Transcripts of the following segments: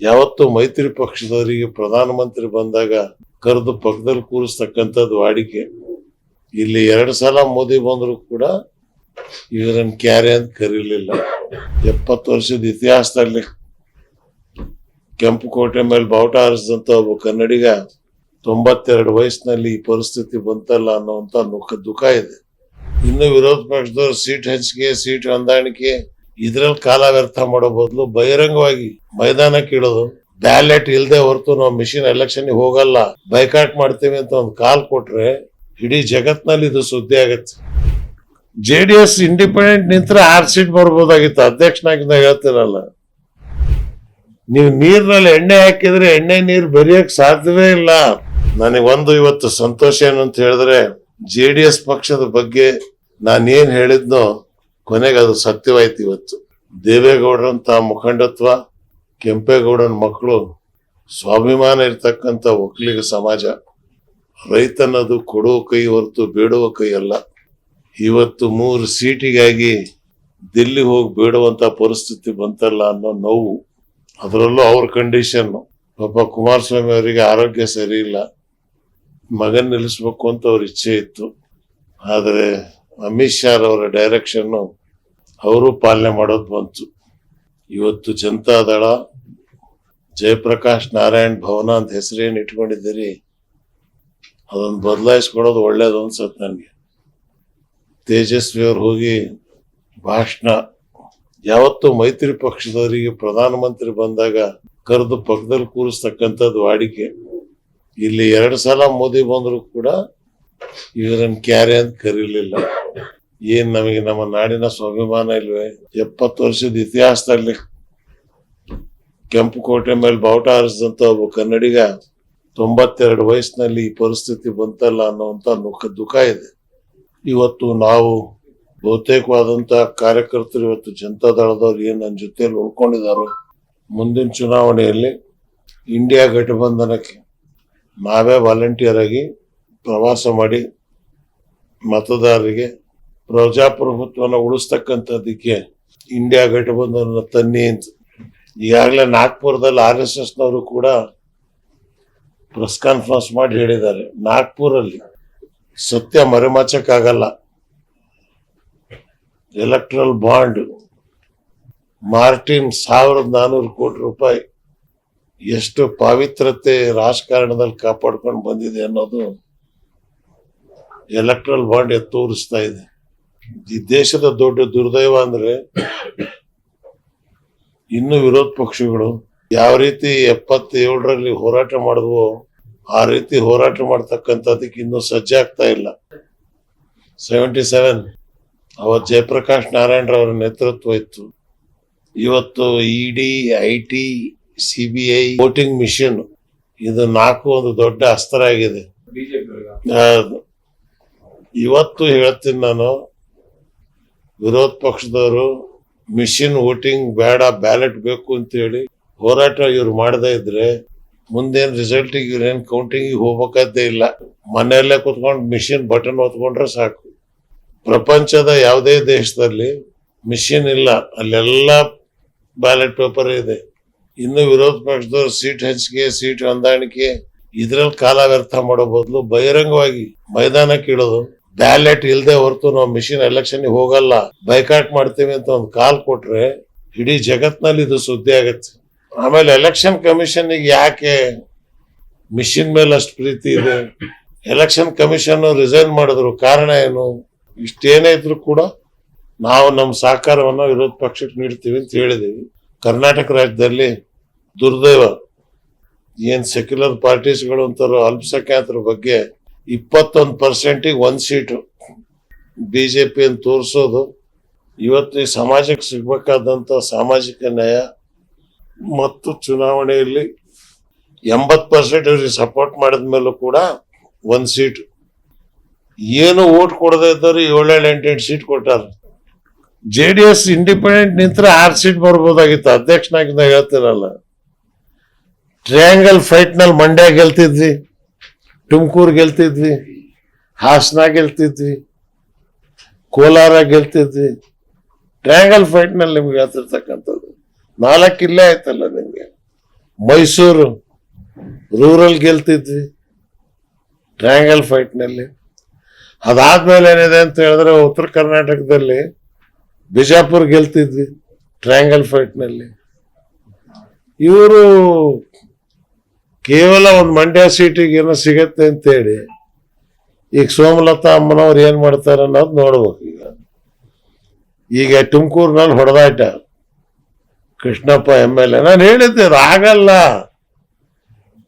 ಯಾವತ್ತು ಮೈತ್ರಿ ಪಕ್ಷದವರಿಗೆ ಪ್ರಧಾನಮಂತ್ರಿ ಬಂದಾಗ ಕರೆದು ಪಕ್ಕದಲ್ಲಿ ಕೂರಿಸ್ತಕ್ಕಂಥದ್ದು ವಾಡಿಕೆ. ಇಲ್ಲಿ ಎರಡು ಸಲ ಮೋದಿ ಬಂದರೂ ಕೂಡ ಇವರನ್ನು ಕ್ಯಾರೆ ಅಂತ ಕರೀಲಿಲ್ಲ. ಎಪ್ಪತ್ತು ವರ್ಷದ ಇತಿಹಾಸದಲ್ಲಿ ಕೆಂಪು ಕೋಟೆ ಮೇಲೆ ಬಾವುಟ ಹಾರಿಸಿದಂಥ ಒಬ್ಬ ಕನ್ನಡಿಗ ತೊಂಬತ್ತೆರಡು ವಯಸ್ಸಿನಲ್ಲಿ ಈ ಪರಿಸ್ಥಿತಿ ಬಂತಲ್ಲ ಅನ್ನುವಂತ ದುಃಖ ದುಃಖ ಇದೆ. ಇನ್ನು ವಿರೋಧ ಪಕ್ಷದವ್ರು ಸೀಟ್ ಹಂಚಿಕೆ, ಸೀಟ್ ಹೊಂದಾಣಿಕೆ ಇದ್ರಲ್ಲಿ ಕಾಲ ವ್ಯರ್ಥ ಮಾಡೋ ಬದಲು ಬಹಿರಂಗವಾಗಿ ಮೈದಾನ ಇಳೋದು ಬ್ಯಾಲೆಟ್ ಇಲ್ಲದೆ ಹೊರತು ನಾವು ಮಿಷಿನ್ ಎಲೆಕ್ಷನ್ ಹೋಗಲ್ಲ ಬೈಕಾಟ್ ಮಾಡ್ತೀವಿ ಅಂತ ಒಂದು ಕಾಲ್ ಕೊಟ್ರೆ ಇಡೀ ಜಗತ್ನಲ್ಲಿ ಇದು ಸುದ್ದಿ ಆಗತ್ತೆ. ಜೆ ಡಿ ಎಸ್ ಇಂಡಿಪೆಂಡೆಂಟ್ ನಿಂತ್ರೆ ಆರ್ ಸೀಟ್ ಬರ್ಬೋದಾಗಿತ್ತು ಅಧ್ಯಕ್ಷನಾಗಿಂದ ಹೇಳ್ತಿರಲ್ಲ. ನೀವು ನೀರಿನಲ್ಲಿ ಎಣ್ಣೆ ಹಾಕಿದ್ರೆ ಎಣ್ಣೆ ನೀರು ಬೆರೆಯಕ್ ಸಾಧ್ಯವೇ ಇಲ್ಲ. ನನಗೆ ಒಂದು ಇವತ್ತು ಸಂತೋಷ ಏನು ಅಂತ ಹೇಳಿದ್ರೆ ಜೆ ಡಿ ಎಸ್ ಪಕ್ಷದ ಬಗ್ಗೆ ನಾನೇನ್ ಹೇಳಿದ್ನೋ ಕೊನೆಗೆ ಅದು ಸತ್ಯವಾಯ್ತು ಇವತ್ತು. ದೇವೇಗೌಡರಂತ ಮುಖಂಡತ್ವ, ಕೆಂಪೇಗೌಡನ ಮಕ್ಕಳು ಸ್ವಾಭಿಮಾನ ಇರ್ತಕ್ಕಂಥ ಒಕ್ಕಲಿಗ ಸಮಾಜ, ರೈತನದು ಕೊಡುವ ಕೈ ಹೊರತು ಬೇಡುವ ಕೈ ಅಲ್ಲ. ಇವತ್ತು ಮೂರು ಸೀಟಿಗಾಗಿ ದಿಲ್ಲಿ ಹೋಗಿ ಬೇಡುವಂತ ಪರಿಸ್ಥಿತಿ ಬಂತಲ್ಲ ಅನ್ನೋ ನೋವು, ಅದರಲ್ಲೂ ಅವ್ರ ಕಂಡೀಷನ್ ಪಾಪ ಕುಮಾರಸ್ವಾಮಿ ಅವರಿಗೆ ಆರೋಗ್ಯ ಸರಿ ಇಲ್ಲ. ಮಗನ್ ನಿಲ್ಲಿಸ್ಬೇಕು ಅಂತ ಅವ್ರ ಇಚ್ಛೆ ಇತ್ತು. ಆದರೆ ಅಮಿತ್ ಶಾ ಅವರ ಡೈರೆಕ್ಷನ್ ಅವರು ಪಾಲನೆ ಮಾಡೋದು ಬಂತು. ಇವತ್ತು ಜನತಾದಳ ಜಯಪ್ರಕಾಶ್ ನಾರಾಯಣ್ ಭವನ ಅಂತ ಹೆಸರೇನು ಇಟ್ಕೊಂಡಿದ್ದೀರಿ ಅದನ್ನು ಬದಲಾಯಿಸ್ಕೊಡೋದು ಒಳ್ಳೇದು ಅನ್ಸತ್ ನನಗೆ. ತೇಜಸ್ವಿ ಅವ್ರು ಹೋಗಿ ಭಾಷಣ, ಯಾವತ್ತು ಮೈತ್ರಿ ಪಕ್ಷದವರಿಗೆ ಪ್ರಧಾನಮಂತ್ರಿ ಬಂದಾಗ ಕರೆದು ಪಕ್ಕದಲ್ಲಿ ಕೂರಿಸ್ತಕ್ಕಂಥದ್ದು ವಾಡಿಕೆ. ಇಲ್ಲಿ ಎರಡು ಸಲ ಮೋದಿ ಬಂದರೂ ಕೂಡ ಇವರನ್ನು ಕ್ಯಾರೆ ಅಂತ ಕರೀಲಿಲ್ಲ. ಏನ್ ನಮಗೆ ನಮ್ಮ ನಾಡಿನ ಸ್ವಾಭಿಮಾನ ಇಲ್ವೇ? ಎಪ್ಪತ್ತು ವರ್ಷದ ಇತಿಹಾಸದಲ್ಲಿ ಕೆಂಪು ಕೋಟೆ ಮೇಲೆ ಬಾವುಟ ಹಾರಿಸಿದಂತ ಒಬ್ಬ ಕನ್ನಡಿಗ ತೊಂಬತ್ತೆರಡು ವಯಸ್ಸಿನಲ್ಲಿ ಈ ಪರಿಸ್ಥಿತಿ ಬಂತಲ್ಲ ಅನ್ನುವಂತ ದುಃಖ ದುಃಖ ಇದೆ. ಇವತ್ತು ನಾವು ಬಹುತೇಕವಾದಂತ ಕಾರ್ಯಕರ್ತರು ಇವತ್ತು ಜನತಾ ದಳದವ್ರು ಏನು ನನ್ನ ಜೊತೆಯಲ್ಲಿ ಉಳ್ಕೊಂಡಿದ್ದಾರೋ ಮುಂದಿನ ಚುನಾವಣೆಯಲ್ಲಿ ಇಂಡಿಯಾ ಗಠಬಂಧನಕ್ಕೆ ನಾವೇ ವಾಲಂಟಿಯರ್ ಆಗಿ ಪ್ರವಾಸ ಮಾಡಿ ಮತದಾರರಿಗೆ ಪ್ರಜಾಪ್ರಭುತ್ವನ ಉಳಿಸ್ತಕ್ಕಂಥದ್ದಕ್ಕೆ ಇಂಡಿಯಾ ಗಠಬಂಧನ ತನ್ನಿ ಅಂತ. ಈಗಾಗಲೇ ನಾಗ್ಪುರದಲ್ಲಿ ಆರ್ ಎಸ್ ಎಸ್ನವರು ಕೂಡ ಪ್ರೆಸ್ ಕಾನ್ಫರೆನ್ಸ್ ಮಾಡಿ ಹೇಳಿದ್ದಾರೆ. ನಾಗ್ಪುರಲ್ಲಿ ಸತ್ಯ ಮರೆಮಾಚಕ್ಕಾಗಲ್ಲ. ಎಲೆಕ್ಟ್ರಲ್ ಬಾಂಡ್ ಮಾರ್ಟಿನ್ ಸಾವಿರದ ನಾನೂರು ಕೋಟಿ ರೂಪಾಯಿ ಎಷ್ಟು ಪಾವಿತ್ರತೆ ರಾಜಕಾರಣದಲ್ಲಿ ಕಾಪಾಡ್ಕೊಂಡು ಬಂದಿದೆ ಅನ್ನೋದು ಎಲೆಕ್ಟ್ರಲ್ ಬಾಂಡ್ ತೋರಿಸ್ತಾ ಇದೆ. ಈ ದೇಶದ ದೊಡ್ಡ ದುರ್ದೈವ ಅಂದ್ರೆ ಇನ್ನು ವಿರೋಧ ಪಕ್ಷಗಳು ಯಾವ ರೀತಿ ಎಪ್ಪತ್ತೇಳರಲ್ಲಿ ಹೋರಾಟ ಮಾಡಿದ್ವೋ ಆ ರೀತಿ ಹೋರಾಟ ಮಾಡ್ತಕ್ಕಂಥದಕ್ಕೆ ಇನ್ನೂ ಸಜ್ಜಾಗ್ತಾ ಇಲ್ಲ. ಸೆವೆಂಟಿ ಸೆವೆನ್ ಅವತ್ ಜಯಪ್ರಕಾಶ್ ನಾರಾಯಣ್ ಅವರ ನೇತೃತ್ವ ಇತ್ತು. ಇವತ್ತು ED I T C B I voting machine ಇದು ನಾಲ್ಕು ಒಂದು ದೊಡ್ಡ ಅಸ್ತ್ರ ಆಗಿದೆ. ಇವತ್ತು ಹೇಳ್ತೀನಿ ನಾನು ವಿರೋಧ ಪಕ್ಷದವರು ಮಿಷಿನ್ ವೋಟಿಂಗ್ ಬೇಡ, ಬ್ಯಾಲೆಟ್ ಬೇಕು ಅಂತ ಹೇಳಿ ಹೋರಾಟ ಇವ್ರು ಮಾಡದೇ ಇದ್ರೆ ಮುಂದೇನ್ ರಿಸಲ್ಟ್ ಇವ್ರೇನ್ ಕೌಂಟಿಂಗ್ ಹೋಗ್ಬೇಕಾದ್ದೇ ಇಲ್ಲ. ಮನೆಯಲ್ಲೇ ಕುತ್ಕೊಂಡು ಮಿಷಿನ್ ಬಟನ್ ಹೊತ್ಕೊಂಡ್ರೆ ಸಾಕು. ಪ್ರಪಂಚದ ಯಾವುದೇ ದೇಶದಲ್ಲಿ ಮಿಷಿನ್ ಇಲ್ಲ. ಅಲ್ಲೆಲ್ಲ ಬ್ಯಾಲೆಟ್ ಪೇಪರ್ ಇದೆ. ಇನ್ನು ವಿರೋಧ ಪಕ್ಷದವ್ರು ಸೀಟ್ ಹಂಚಿಕೆ, ಸೀಟ್ ಹೊಂದಾಣಿಕೆ ಇದ್ರಲ್ಲಿ ಕಾಲ ವ್ಯರ್ಥ ಮಾಡೋ ಬದಲು ಬಹಿರಂಗವಾಗಿ ಮೈದಾನಕ್ಕೆ ಇಳೋದು ಬ್ಯಾಲೆಟ್ ಇಲ್ಲದೆ ಹೊರತು ನಾವು ಮಿಷಿನ್ ಎಲೆಕ್ಷನ್ ಹೋಗಲ್ಲ ಬೈಕಾಟ್ ಮಾಡ್ತೀವಿ ಅಂತ ಒಂದು ಕಾಲ್ ಕೊಟ್ರೆ ಇಡೀ ಜಗತ್ನಲ್ಲಿ ಇದು ಸುದ್ದಿ ಆಗತ್ತೆ. ಆಮೇಲೆ ಎಲೆಕ್ಷನ್ ಕಮಿಷನ್ ಯಾಕೆ ಮಿಷಿನ್ ಮೇಲೆ ಅಷ್ಟು ಪ್ರೀತಿ ಇದೆ? ಎಲೆಕ್ಷನ್ ಕಮಿಷನ್ ರಿಸೈನ್ ಮಾಡಿದ್ರು, ಕಾರಣ ಏನು? ಇಷ್ಟೇನೇ ಇದ್ರು ಕೂಡ ನಾವು ನಮ್ಮ ಸಹಕಾರವನ್ನು ವಿರೋಧ ಪಕ್ಷಕ್ಕೆ ನೀಡ್ತೀವಿ ಅಂತ ಹೇಳಿದೀವಿ. ಕರ್ನಾಟಕ ರಾಜ್ಯದಲ್ಲಿ ದುರ್ದೈವ. ಏನ್ ಸೆಕ್ಯುಲರ್ ಪಾರ್ಟೀಸ್ಗಳು ಅಂತಾರೋ ಅಲ್ಪಸಂಖ್ಯಾತರ ಬಗ್ಗೆ ಇಪ್ಪತ್ತೊಂದು ಪರ್ಸೆಂಟಿಗೆ ಒಂದು ಸೀಟು ಬಿಜೆಪಿ ಅಂತ ತೋರಿಸೋದು. ಇವತ್ತು ಈ ಸಮಾಜಕ್ಕೆ ಸಿಗಬೇಕಾದಂಥ ಸಾಮಾಜಿಕ ನ್ಯಾಯ ಮತ್ತು ಚುನಾವಣೆಯಲ್ಲಿ ಎಂಬತ್ತು ಪರ್ಸೆಂಟ್ ಇವ್ರಿಗೆ ಸಪೋರ್ಟ್ ಮಾಡಿದ ಮೇಲೂ ಕೂಡ ಒಂದು ಸೀಟ್ ಏನು ಓಟ್ ಕೊಡದೇ ಇದ್ದವ್ರು ಏಳೇಳು ಎಂಟೆಂಟು ಸೀಟ್ ಕೊಟ್ಟಾರ. ಜೆ ಡಿ ಎಸ್ ಇಂಡಿಪೆಂಡೆಂಟ್ ನಿಂತ್ರೆ ಆರು ಸೀಟ್ ಬರ್ಬೋದಾಗಿತ್ತು. ಅಧ್ಯಕ್ಷನಾಗಿಂದ ಹೇಳ್ತಿರಲ್ಲ ಟ್ರಯಾಂಗಲ್ ಫೈಟ್ನಲ್ಲಿ ಮಂಡ್ಯ ಗೆಲ್ತಿದ್ವಿ. ತುಮಕೂರು ಗೆಲ್ತಿದ್ವಿ, ಹಾಸನ ಗೆಲ್ತಿದ್ವಿ, ಕೋಲಾರ ಗೆಲ್ತಿದ್ವಿ. ಟ್ರಯಾಂಗಲ್ ಫೈಟ್ನಲ್ಲಿ ನಿಮ್ಗೆ ಹೇಳ್ತಿರ್ತಕ್ಕಂಥದ್ದು ನಾಲ್ಕು ಇಲ್ಲೇ ಆಯ್ತಲ್ಲ ನಿಮಗೆ. ಮೈಸೂರು ರೂರಲ್ ಗೆಲ್ತಿದ್ವಿ ಟ್ರಯಾಂಗಲ್ ಫೈಟ್ನಲ್ಲಿ ಅದಾದ್ಮೇಲೆ ಏನಿದೆ ಅಂತ ಹೇಳಿದ್ರೆ ಉತ್ತರ ಕರ್ನಾಟಕದಲ್ಲಿ ಬಿಜಾಪುರ್ ಗೆಲ್ತಿದ್ವಿ ಟ್ರಯಾಂಗಲ್ ಫೈಟ್ನಲ್ಲಿ ಇವರು ಕೇವಲ ಒಂದು ಮಂಡ್ಯ ಸೀಟಿಗೆ ಏನೋ ಸಿಗತ್ತೆ ಅಂತೇಳಿ, ಈಗ ಸೋಮಲತಾ ಅಮ್ಮನವ್ರು ಏನು ಮಾಡ್ತಾರೆ ಅನ್ನೋದು ನೋಡ್ಬೇಕು ಈಗ. ಈಗ ತುಮಕೂರಿನಲ್ಲಿ ಹೊಡೆದಾಟ. ಕೃಷ್ಣಪ್ಪ ಎಂ ಎಲ್ ಎ ನಾನು ಹೇಳಿದ್ದೆ ಆಗಲ್ಲ.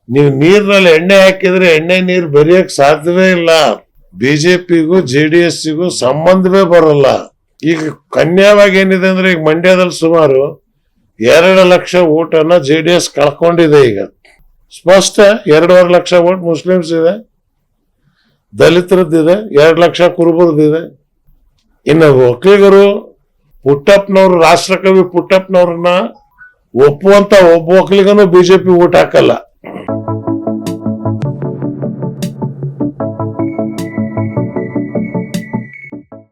ನೀವು ನೀರಿನಲ್ಲಿ ಎಣ್ಣೆ ಹಾಕಿದ್ರೆ ಎಣ್ಣೆ ನೀರು ಬರೆಯೋಕೆ ಸಾಧ್ಯವೇ ಇಲ್ಲ. ಬಿಜೆಪಿಗೂ, ಜೆ ಡಿ ಎಸ್ಸಿಗೂ ಸಂಬಂಧವೇ ಬರಲ್ಲ. ಈಗ ಕನ್ಯಾವಾಗಿ ಏನಿದೆ ಅಂದ್ರೆ, ಈಗ ಮಂಡ್ಯದಲ್ಲಿ ಸುಮಾರು ಎರಡು ಲಕ್ಷ ಊಟನ ಜೆ ಡಿ ಎಸ್ ಕಳ್ಕೊಂಡಿದೆ ಈಗ. ಸ್ಪಷ್ಟ ಎರಡೂವರೆ ಲಕ್ಷ ಓಟ್ ಮುಸ್ಲಿಮ್ಸ್ ಇದೆ, ದಲಿತರದ್ದಿದೆ, ಎರಡು ಲಕ್ಷ ಕುರುಬರದಿದೆ ಇನ್ನು ಒಕ್ಕಲಿಗರು ಪುಟ್ಟಪ್ಪನವರು, ರಾಷ್ಟ್ರಕವಿ ಪುಟ್ಟಪ್ಪನವ್ರನ್ನ ಒಪ್ಪುವಂತ ಒಬ್ಬ ಒಕ್ಕಲಿಗನು ಬಿಜೆಪಿ ಓಟ್ ಹಾಕಲ್ಲ.